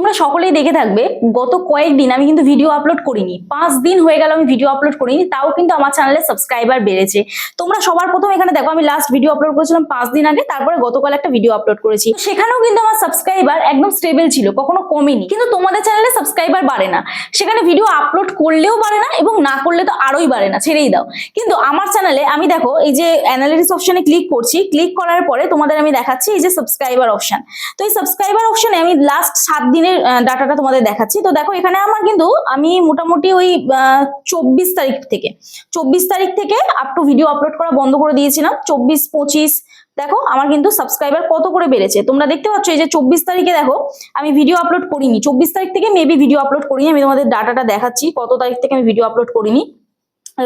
তোমরা সকলেই দেখে থাকবে, গত কয়েকদিন আমি কিন্তু ভিডিও আপলোড করিনি। পাঁচ দিন হয়ে গেল আমি ভিডিও আপলোড করিনি, তাও কিন্তু আমার চ্যানেলে সাবস্ক্রাইবার বেড়েছে। তোমরা সবার প্রথম এখানে দেখো, আমি লাস্ট ভিডিও আপলোড করেছিলাম পাঁচ দিন আগে, তারপরে গতকাল একটা ভিডিও আপলোড করেছি। সেখানেও কিন্তু আমার সাবস্ক্রাইবার একদম স্টেবল ছিল, কখনো কমেনি। কিন্তু তোমাদের চ্যানেলে সাবস্ক্রাইবার বাড়ে না। সেখানে ভিডিও আপলোড করলেও বাড়ে না এবং না করলে তো আরোই বাড়ে না, ছেড়েই দাও। কিন্তু আমার চ্যানেলে আমি দেখো, এই যে অ্যানালিটিক্স অপশনে ক্লিক করছি ক্লিক করার পরে তোমাদের আমি দেখাচ্ছি এই যে সাবস্ক্রাইবার অপশন তো এই সাবস্ক্রাইবার অপশনে আমি লাস্ট সাত দিনের ডাটাটা তোমাদের দেখাচ্ছি। তো দেখো, এখানে আমার কিন্তু আমি মোটামুটি ওই চব্বিশ তারিখ থেকে, চব্বিশ তারিখ থেকে আপ টু ভিডিও আপলোড করা বন্ধ করে দিয়েছিলাম। চব্বিশ, পঁচিশ, দেখো, আমার কিন্তু সাবস্ক্রাইবার কত করে বেড়েছে? তোমরা দেখতে পাচ্ছ এই যে চব্বিশ তারিখে দেখো, আমি ভিডিও আপলোড করিনি। চব্বিশ তারিখ থেকে মেবি ভিডিও আপলোড করিনি, আমি তোমাদের ডাটাটা দেখাচ্ছি, কত তারিখ থেকে আমি ভিডিও আপলোড করিনি।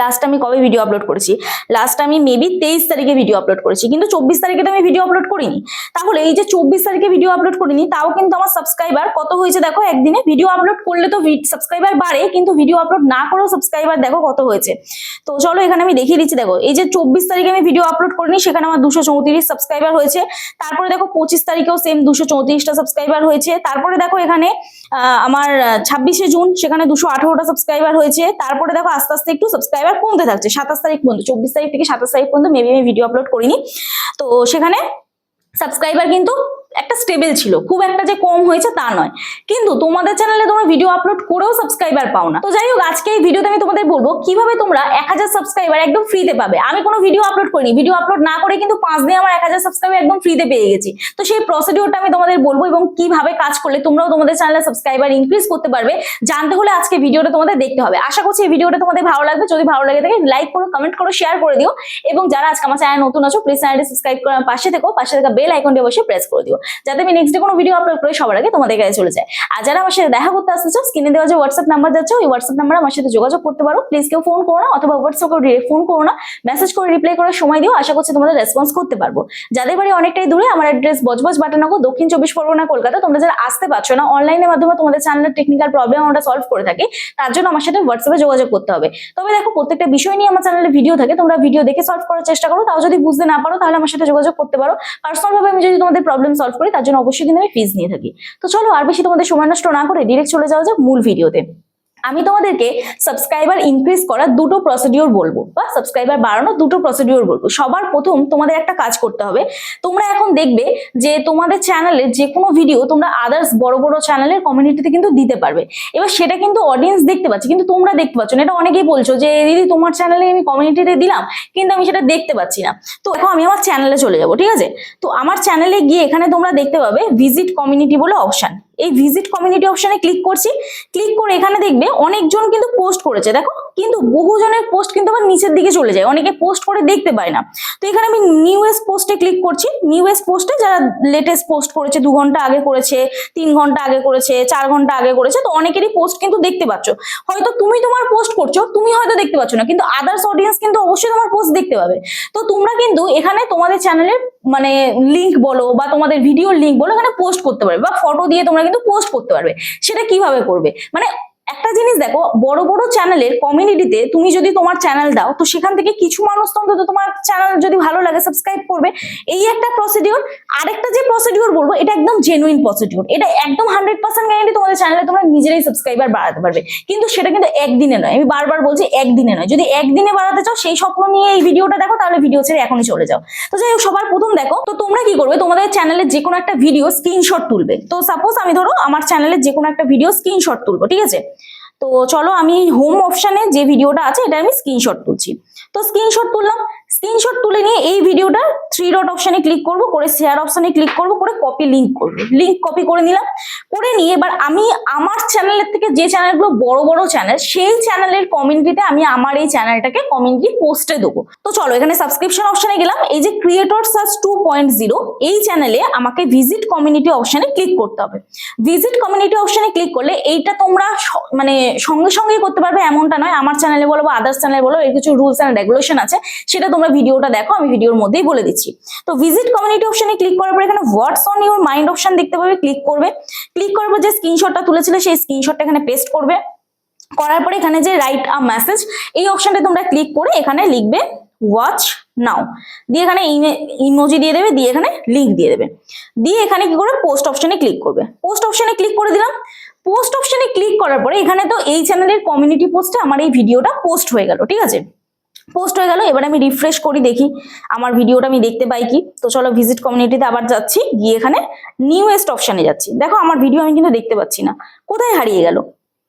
লাস্ট আমি কবে ভিডিও আপলোড করেছি? লাস্ট আমি মেবি তেইশ তারিখে ভিডিও আপলোড করেছি। কিন্তু চব্বিশ তারিখে তো আমি ভিডিও আপলোড করিনি। তাহলে এই যে চব্বিশ তারিখে ভিডিও আপলোড করিনি, তাও কিন্তু আমার সাবস্ক্রাইবার কত হয়েছে দেখো? একদিনে ভিডিও আপলোড করলে তো সাবস্ক্রাইবার বাড়ে, কিন্তু ভিডিও আপলোড না করেও সাবস্ক্রাইবার দেখো কত হয়েছে। তো চলো এখানে আমি দেখিয়ে দিচ্ছি, দেখো, এই যে চব্বিশ তারিখে আমি ভিডিও আপলোড করিনি, সেখানে আমার দুশো চৌত্রিশ সাবস্ক্রাইবার হয়েছে। তারপরে দেখো পঁচিশ তারিখেও সেম দুশো চৌত্রিশটা সাবস্ক্রাইবার হয়েছে। তারপরে দেখো এখানে আমার ছাব্বিশে জুন, সেখানে দুশো আঠারোটা সাবস্ক্রাইবার হয়েছে। তারপরে দেখো আস্তে আস্তে একটু সাবস্ক্রাইবার কমতে থাকছে? সাতাশ তারিখ পর্যন্ত, চব্বিশ তারিখ থেকে সাতাশ তারিখ পর্যন্ত মেবি আমি ভিডিও আপলোড করিনি। তো সেখানে সাবস্ক্রাইবার কিন্তু একটা স্টেবল ছিল। খুব একটা যে কম হয়েছে তা নয়। কিন্তু তোমাদের চ্যানেলে তোমরা ভিডিও আপলোড করেও সাবস্ক্রাইবার পাও না। তো যাই হোক, আজকে এই ভিডিওতে আমি তোমাদের বলব কীভাবে তোমরা এক হাজার সাবস্ক্রাইবার একদম ফ্রিতে পাবে। আমি কোনো ভিডিও আপলোড করিনি। ভিডিও আপলোড না করে কিন্তু পাঁচ দিনে আমার এক হাজার সাবস্ক্রাইবার একদম ফ্রিতে পেয়ে গেছি। তো সেই প্রসিডিওরটা আমি তোমাদের বলব এবং কীভাবে কাজ করলে তোমরাও তোমাদের চ্যানেলে সাবস্ক্রাইবার ইনক্রিজ করতে পারবে, জানতে হলে আজকে ভিডিওটা তোমাদের দেখতে হবে। আশা করছি এই ভিডিওটা তোমাদের ভালো লাগবে। যদি ভালো লাগে থাকে লাইক করো কমেন্ট করো শেয়ার করে দিও। এবং যারা আজকে আমার চ্যানেল নতুন আছো প্লিজ চ্যানেলটি সাবস্ক্রাইব করে পাশে থেকো। পাশে থাকা বেল আইকনটি অবশ্যই প্রেস করে দিও। যাতে আমি নেক্সট ডে কোনো ভিডিও আপলোড করে, সবার আগে তোমাদের কাছে চলে যায়। আর যারা আমার সাথে দেখা করতে আসতেছো স্ক্রিনে দেওয়া যে হোয়াটসঅ্যাপ নাম্বার যাচ্ছে, ওই হোয়াটসঅ্যাপ নাম্বার আমার সাথে যোগাযোগ করতে পারো। প্লিজ কেউ ফোন করো না, অথবা হোয়াটসঅ্যাপ করে ডিরেক্ট ফোন করো না। মেসেজ করে রিপ্লাই করার সময় দিও, আশা করছি তোমাদের রেসপন্স করতে পারব। যাদের বাড়ি অনেকটাই দূরে, আমার অ্যাড্রেস বজবজ বাটানগর, দক্ষিণ চব্বিশ পরগনা, কলকাতা, তোমরা যারা আসতে পারছ না অনলাইনের মাধ্যমে তোমাদের চ্যানেলের টেকনিক্যাল প্রবলেম আমরা সলভ করে থাকি, তার জন্য আমার সাথে হোয়াটসঅ্যাপে যোগাযোগ করতে হবে। তবে দেখো, প্রত্যেকটা বিষয় নিয়ে আমার চ্যানেলে ভিডিও থাকে, তোমরা ভিডিও দেখে সলভ করার চেষ্টা করো। তাও যদি বুঝতে না পারো, তাহলে আমার সাথে যোগাযোগ করতে পারো। পার্সোনাল ভাবে আমি যদি তোমাদের প্রবলেম সলভ করি, তার জন্য অবশ্যই কিন্তু আমি ফিজ নিয়ে থাকি। তো চলো আর বেশি তোমাদের সময় নষ্ট না করে ডিরেক্ট চলে যাওয়া যাক মূল ভিডিওতে আমি তোমাদেরকে সাবস্ক্রাইবার ইনক্রিজ করার দুটো প্রসিডিওর বলব, বা সাবস্ক্রাইবার বাড়ানোর দুটো প্রসিডিওর বলব। সবার প্রথম তোমাদের একটা কাজ করতে হবে। তোমরা এখন দেখবে যে তোমাদের চ্যানেলের যে কোনো ভিডিও তোমরা আদার্স বড় বড় চ্যানেলের কমিউনিটিতে কিন্তু দিতে পারবে। এবার সেটা কিন্তু অডিয়েন্স দেখতে পাচ্ছে, কিন্তু তোমরা দেখতে পাচ্ছ না। এটা অনেকেই বলছো যে দিদি, তোমার চ্যানেলে আমি কমিউনিটিতে দিলাম, কিন্তু আমি সেটা দেখতে পাচ্ছি না। তো এখন আমি আমার চ্যানেলে চলে যাব, ঠিক আছে? তো আমার চ্যানেলে গিয়ে এখানে তোমরা দেখতে পাবে ভিজিট কমিউনিটি বলে অপশন এই ভিজিট কমিউনিটি অপশনে ক্লিক করছি। ক্লিক করে এখানে দেখবে অনেকজন কিন্তু পোস্ট করেছে। দেখো কিন্তু বহুজনের পোস্ট কিন্তু আবার নিচের দিকে চলে যায়। অনেকে পোস্ট করে দেখতে পায় না। তো এখানে আমি নিউএস পোস্টে ক্লিক করছি। নিউএস পোস্টে যারা লেটেস্ট পোস্ট করেছে, দু ঘণ্টা আগে করেছে, তিন ঘণ্টা আগে করেছে, চার ঘণ্টা আগে করেছে, তো অনেকেরই পোস্ট কিন্তু দেখতে পাচ্ছ। হয়তো তুমি তোমার পোস্ট করছ, তুমি হয়তো দেখতে পাচ্ছ না, কিন্তু আদার্স অডিয়েন্স কিন্তু অবশ্যই তোমার পোস্ট দেখতে পাবে। তো তোমরা কিন্তু এখানে তোমাদের চ্যানেলের মানে লিঙ্ক বলো বা তোমাদের ভিডিওর লিঙ্ক বলো, এখানে পোস্ট করতে পারবে বা ফটো দিয়ে তোমরা কিন্তু পোস্ট করতে পারবে। সেটা কীভাবে করবে? মানে একটা জিনিস দেখো, বড় বড় চ্যানেলের কমিউনিটিতে তুমি যদি তোমার চ্যানেল দাও, তো সেখান থেকে কিছু মানুষ তো অন্তত তোমার চ্যানেল যদি ভালো লাগে সাবস্ক্রাইব করবে। এই একটা প্রসিডিওর আরেকটা যে প্রসিডিওর বলব, এটা একদম জেনুইন প্রসিডিওর এটা একদম হান্ড্রেড পার্সেন্ট গ্যারেন্টি তোমাদের চ্যানেলে তোমরা নিজেরাই সাবস্ক্রাইবার বাড়াতে পারবে। কিন্তু সেটা কিন্তু একদিনে নয়। আমি বারবার বলছি, একদিনে নয়। যদি একদিনে বাড়াতে চাও, সেই স্বপ্ন নিয়ে এই ভিডিওটা দেখো, তাহলে ভিডিও ছেড়ে এখনই চলে যাও। তো যাই হোক, সবার প্রথম দেখো, তো তোমরা কি করবে? তোমাদের চ্যানেলের যে কোনো একটা ভিডিও স্ক্রিনশট তুলবে। তো সাপোজ আমি ধরো, আমার চ্যানেলের যে কোনো একটা ভিডিও স্ক্রিনশট তুলবো, ঠিক আছে? তো চলো আমি হোম অপশানে যে ভিডিওটা আছে, এটা আমি স্ক্রিনশট তুলছি। তো স্ক্রিনশট তুললাম স্ক্রিনশট তুলে নিয়ে এই ভিডিওটা থ্রি ডট অপশানে ক্লিক করব, করে শেয়ার অপশানে ক্লিক করব, করে কপি লিংক করব। লিঙ্ক কপি করে নিলাম। করে নিয়ে এবার আমি আমার চ্যানেলের থেকে যে চ্যানেলগুলো বড় বড় চ্যানেল সেই চ্যানেলের কমিউনিটিতে আমি আমার এই চ্যানেলটাকে কমিউনিটি পোস্টে দেবো। তো চলো, এখানে সাবস্ক্রিপশন অপশানে গেলাম। এই যে creator search two point zero এই চ্যানেলে আমাকে ভিজিট কমিউনিটি অপশানে ক্লিক করতে হবে। ভিজিট কমিউনিটি অপশানে ক্লিক করলে এইটা তোমরা মানে সঙ্গে সঙ্গে করতে পারবে। এমনটা নয়, আমার চ্যানেলে বলো বা আদার্স চ্যানেলে বলো, এর কিছু রুলস অ্যান্ড রেগুলেশন আছে। সেটা তোমরা ভিডিওটা দেখো, আমি ভিডিওর মধ্যেই বলে দিচ্ছি। তো ভিজিট কমিউনিটি অপশানে ক্লিক করার পর এখানে what's on your mind option দেখতে পাবে ক্লিক করবে। ক্লিক করার পর যে স্ক্রিনশটটা তুলেছিলে সেই স্ক্রিনশটটা এখানে পেস্ট করবে। করার পরে এখানে যে রাইট আ মেসেজ এই অপশনটা তোমরা ক্লিক করে এখানে লিখবে ওয়াচ নাও দিয়ে এখানে ইমোজি দিয়ে দেবে, দিয়ে এখানে লিঙ্ক দিয়ে দেবে। দিয়ে এখানে কি করবে? পোস্ট অপশনে ক্লিক করবে। পোস্ট অপশনে ক্লিক করে দিলাম। পোস্ট অপশনে ক্লিক করার পরে এখানে তো এই চ্যানেলের কমিউনিটি পোস্টে আমার এই ভিডিওটা পোস্ট হয়ে গেল, ঠিক আছে? পোস্ট হয়ে গেল, এবার আমি রিফ্রেশ করি, দেখি আমার ভিডিওটা আমি দেখতে পাই কি। তো চলো ভিজিট কমিউনিটিতে আবার যাচ্ছি, গিয়ে এখানে নিউয়েস্ট অপশানে যাচ্ছি। দেখো, আমার ভিডিও আমি কিন্তু দেখতে পাচ্ছি না। কোথায় হারিয়ে গেল?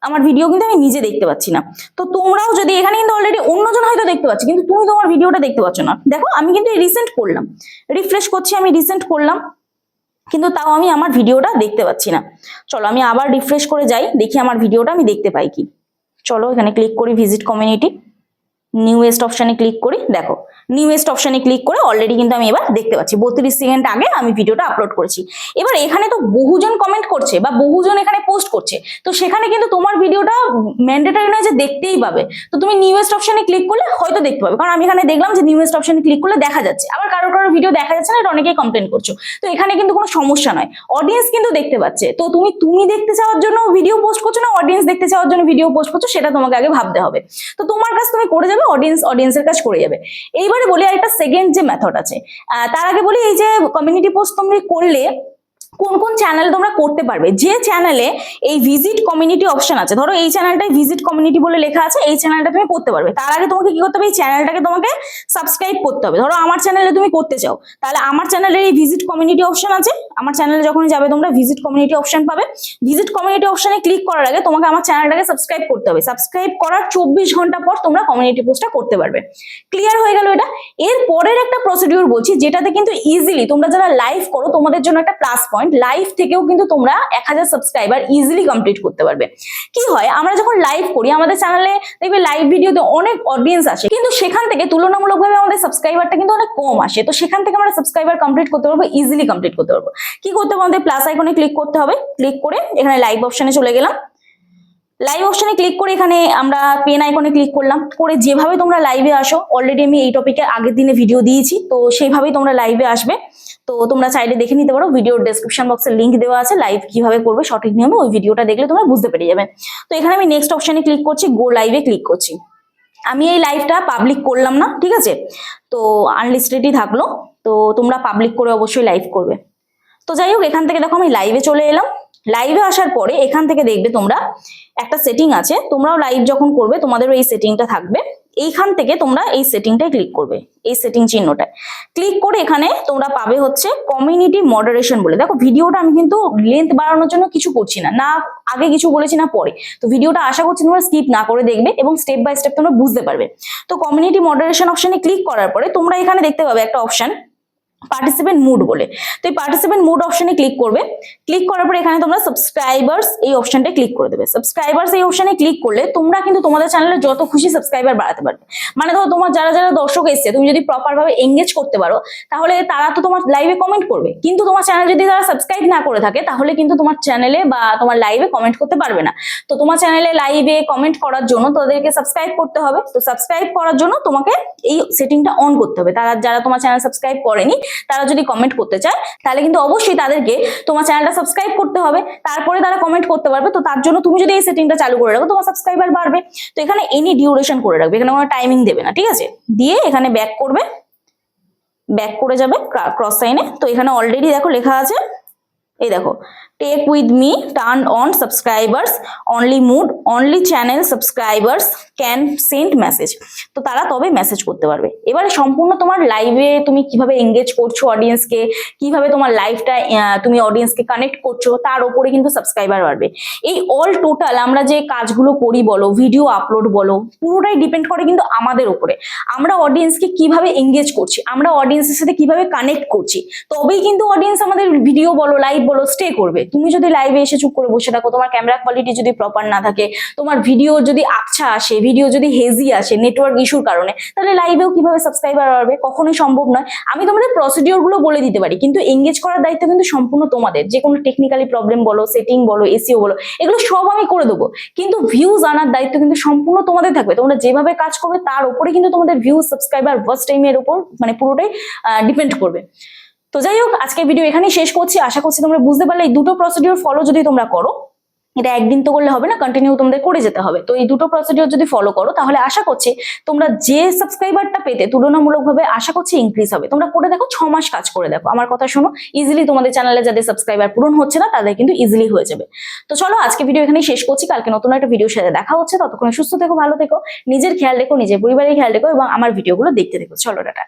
আমার ভিডিও কিন্তু আমি নিজে দেখতে পাচ্ছি না। তো তোমরাও যদি এখানে কিন্তু অলরেডি অন্যজন হয়তো দেখতে পাচ্ছি, কিন্তু তুমি তোমার ভিডিওটা দেখতে পাচ্ছ না। দেখো, আমি কিন্তু রিসেন্ট করলাম। রিফ্রেশ করছি, আমি রিসেন্ট করলাম, কিন্তু তাও আমি আমার ভিডিওটা দেখতে পাচ্ছি না। চলো, আমি আবার রিফ্রেশ করে যাই, দেখি আমার ভিডিওটা আমি দেখতে পাই কি। চলো, এখানে ক্লিক করি ভিজিট কমিউনিটি নিউয়েস্ট অপশানে ক্লিক করি, দেখো নিউয়েস্ট অপশানে ক্লিক করে অলরেডি কিন্তু আমি এবার দেখতে পাচ্ছি। বত্রিশ সেকেন্ড আগে আমি ভিডিওটা আপলোড করেছি। এবার এখানে তো বহুজন কমেন্ট করছে বা বহুজন এখানে পোস্ট করছে। তো সেখানে কিন্তু তোমার ভিডিওটা ম্যান্ডেটারি নয় যে দেখতেই পাবে। তো তুমি নিউয়েস্ট অপশানে ক্লিক করলে হয়তো দেখতে পাবে। কারণ আমি এখানে দেখলাম যে নিউয়েস্ট অপশানে ক্লিক করলে দেখা যাচ্ছে। আবার কারও কারও ভিডিও দেখা যাচ্ছে না, এটা অনেকেই কমপ্লেন করছ। তো এখানে কিন্তু কোনো সমস্যা নয়। অডিয়েন্স কিন্তু দেখতে পাচ্ছে। তো তুমি তুমি দেখতে চাওয়ার জন্য ভিডিও পোস্ট করছ না অডিয়েন্স দেখতে চাওয়ার জন্য ভিডিও পোস্ট করছ, সেটা তোমাকে আগে ভাবতে হবে। তো তোমার কাজ তুমি করে যাবে অডিয়েন্স অডিয়েন্সের কাজ করে যাবে। এইবারে বলি একটা সেকেন্ড যে মেথড আছে। তার আগে বলি এই যে কমিউনিটি পোস্ট তুমি করলে কোন কোন চ্যানেল তোমরা করতে পারবে? যে চ্যানেলে এই ভিজিট কমিউনিটি অপশন আছে, ধরো এই চ্যানেলটাই ভিজিট কমিউনিটি বলে লেখা আছে, এই চ্যানেলটা তুমি করতে পারবে। তার আগে তোমাকে কি করতে হবে? এই চ্যানেলটাকে তোমাকে সাবস্ক্রাইব করতে হবে। ধরো আমার চ্যানেলে তুমি করতে চাও, তাহলে আমার চ্যানেলের এই ভিজিট কমিউনিটি অপশন আছে। আমার চ্যানেলে যখন যাবে তোমরা ভিজিট কমিউনিটি অপশন পাবে। ভিজিট কমিউনিটি অপশনে ক্লিক করার আগে তোমাকে আমার চ্যানেলটাকে সাবস্ক্রাইব করতে হবে। সাবস্ক্রাইব করার চব্বিশ ঘণ্টা পর তোমরা কমিউনিটি পোস্টটা করতে পারবে। ক্লিয়ার হয়ে গেল এটা? এর পরের একটা প্রসিডিউর বলছি, যেটাতে কিন্তু ইজিলি তোমরা যারা লাইভ করো, তোমাদের জন্য একটা প্লাস পয়েন্ট লাইভ থেকেও কিন্তু তোমরা এক হাজার সাবস্ক্রাইবার ইজিলি কমপ্লিট করতে পারবে। কি হয়, আমরা যখন লাইভ করি, আমাদের চ্যানেলে দেখবে লাইভ ভিডিওতে অনেক অডিয়েন্স আসে। কিন্তু সেখান থেকে তুলনামূলকভাবে আমাদের সাবস্ক্রাইবারটা কিন্তু অনেক কম আসে। তো সেখান থেকে আমরা সাবস্ক্রাইবার কমপ্লিট করতে পারব ইজিলি কমপ্লিট করতে পারব। কি করতে হবে, আমাদের প্লাস আইকনে ক্লিক করতে হবে। ক্লিক করে এখানে লাইভ অপশানে চলে গেলাম। লাইভ অপশনে ক্লিক করে এখানে আমরা পেন আইকনে ক্লিক করলাম। করে যেভাবে তোমরা লাইভে আসো অলরেডি আমি এই টপিকে আগের দিনে ভিডিও দিয়েছি, তো সেইভাবেই তোমরা লাইভে আসবে। তো তোমরা চাইলে দেখে নিতে পারো ভিডিওর ডেসক্রিপশন বক্সে লিঙ্ক দেওয়া আছে লাইভ কীভাবে করবে, সঠিক নিয়মে ওই ভিডিওটা দেখলে তোমরা বুঝতে পেরে যাবে। তো এখানে আমি নেক্সট অপশনে ক্লিক করছি গো লাইভে ক্লিক করছি। আমি এই লাইভটা পাবলিক করলাম না, ঠিক আছে? তো আনলিস্টেডই থাকল, তো তোমরা পাবলিক করে অবশ্যই লাইভ করবে। তো যাই হোক, এখান থেকে দেখো আমি লাইভে চলে এলাম। লাইভে আসার পরে এখান থেকে দেখবে তোমরা একটা সেটিং আছে। তোমরাও লাইভ যখন করবে, তোমাদেরও এই সেটিংটা থাকবে। এইখান থেকে তোমরা এই সেটিংটায় ক্লিক করবে, এই সেটিং চিহ্নটায়। ক্লিক করে এখানে তোমরা পাবে হচ্ছে কমিউনিটি মডারেশন বলে। দেখো, ভিডিওটা আমি কিন্তু লেন্থ বাড়ানোর জন্য কিছু করছি না। না, আগে কিছু বলেছি না, পরে। তো ভিডিওটা আশা করছি তোমরা স্কিপ না করে দেখবে এবং স্টেপ বাই স্টেপ তোমরা বুঝতে পারবে। তো কমিউনিটি মডারেশন অপশনে ক্লিক করার পরে তোমরা এখানে দেখতে পাবে একটা অপশন পার্টিসিপেন্ট মুড বলে। তো এই পার্টিসিপেন্ট মুড অপশনে ক্লিক করবে। ক্লিক করার পরে এখানে তোমরা সাবস্ক্রাইবার্স এই অপশনটা ক্লিক করে দেবে। সাবস্ক্রাইবার্স এই অপশনে ক্লিক করলে তোমরা কিন্তু তোমাদের চ্যানেলে যত খুশি সাবস্ক্রাইবার বাড়াতে পারবে। মানে ধরো তোমার যারা যারা দর্শক এসছে, তুমি যদি প্রপার ভাবে এঙ্গেজ করতে পারো, তাহলে তারা তো তোমার লাইভে কমেন্ট করবে। কিন্তু তোমার চ্যানেল যদি তারা সাবস্ক্রাইব না করে থাকে, তাহলে কিন্তু তোমার চ্যানেলে বা তোমার লাইভে কমেন্ট করতে পারবে না। তো তোমার চ্যানেলে লাইভে কমেন্ট করার জন্য তাদেরকে সাবস্ক্রাইব করতে হবে। তো সাবস্ক্রাইব করার জন্য তোমাকে এই সেটিংটা অন করতে হবে। তারা, যারা তোমার চ্যানেল সাবস্ক্রাইব করেনি তারা যদি কমেন্ট করতে চায়, তাহলে কিন্তু অবশ্যই তাদেরকে তোমার চ্যানেলটা সাবস্ক্রাইব করতে হবে। তারপরে তারা কমেন্ট করতে পারবে। তো তার জন্য তুমি যদি এই সেটিংটা চালু করে রাখো, তোমার সাবস্ক্রাইবার বাড়বে। তো এখানে এনি ডিউরেশন করে রাখবে। এখানে কোনো টাইমিং দেবে না, ঠিক আছে? দিয়ে এখানে ব্যাক করবে। ব্যাক করে যাবে ক্রস সাইনে তো এখানে অলরেডি দেখো লেখা আছে। এই দেখো। Take with me turn on subscribers only mode only channel subscribers can send message তো তারা তবে মেসেজ করতে পারবে। এবারে সম্পূর্ণ তোমার লাইভে তুমি কীভাবে এঙ্গেজ করছ অডিয়েন্সকে কীভাবে তোমার লাইভটা তুমি অডিয়েন্সকে কানেক্ট করছ, তার উপরে কিন্তু সাবস্ক্রাইবার বাড়বে। এই অল টোটাল আমরা যে কাজগুলো করি বলো ভিডিও আপলোড বলো, পুরোটাই ডিপেন্ড করে কিন্তু আমাদের উপরে। আমরা অডিয়েন্সকে কীভাবে এঙ্গেজ করছি, আমরা অডিয়েন্সের সাথে কীভাবে কানেক্ট করছি, তবেই কিন্তু অডিয়েন্স আমাদের ভিডিও বলো লাইভ বলো স্টে করবে। তুমি যদি লাইভে এসে চুপ করে বসে থাকো, তোমার ক্যামেরা কোয়ালিটি যদি প্রপার না থাকে, তোমার ভিডিও যদি আবছা আসে ভিডিও যদি হেজি আসে নেটওয়ার্ক ইস্যুর কারণে, তাহলে লাইভেও কীভাবে সাবস্ক্রাইবার বাড়বে? কখনোই সম্ভব নয়। আমি তোমাদের প্রসিডিওরগুলো বলে দিতে পারি, কিন্তু এঙ্গেজ করার দায়িত্ব কিন্তু সম্পূর্ণ তোমাদের। যে কোনো টেকনিক্যালি প্রবলেম বলো সেটিং বলো এসিও বলো, এগুলো সব আমি করে দেবো। কিন্তু ভিউজ আনার দায়িত্ব কিন্তু সম্পূর্ণ তোমাদের থাকবে। তোমরা যেভাবে কাজ করবে, তার উপরে কিন্তু তোমাদের ভিউজ সাবস্ক্রাইবার ওয়াচ টাইমের উপর মানে পুরোটাই ডিপেন্ড করবে। তো যাই হোক, আজকে ভিডিও এখানেই শেষ করছি। আশা করছি তোমরা বুঝতে পারলে এই দুটো প্রসিডিওর ফলো যদি তোমরা করো, এটা একদিন তো করলে হবে না কন্টিনিউ তোমাদের করে যেতে হবে। তো এই দুটো প্রসিডিওর যদি ফলো করো, তাহলে আশা করছি তোমরা যে সাবস্ক্রাইবারটা পেতে তুলনামূলকভাবে আশা করছি ইনক্রিজ হবে। তোমরা করে দেখো, ছ মাস কাজ করে দেখো। আমার কথা শোনো ইজিলি তোমাদের চ্যানেলে যাদের সাবস্ক্রাইবার পূরণ হচ্ছে না, তাদের কিন্তু ইজিলি হয়ে যাবে। তো চলো, আজকে ভিডিও এখানেই শেষ করছি। কালকে নতুন একটা ভিডিওর সাথে দেখা হচ্ছে। ততক্ষণ সুস্থ থেকো, ভালো থেকো। নিজের খেয়াল রেখো, নিজের পরিবারের খেয়াল রেখো এবং আমার ভিডিওগুলো দেখতে দেখো চলো, টাটা।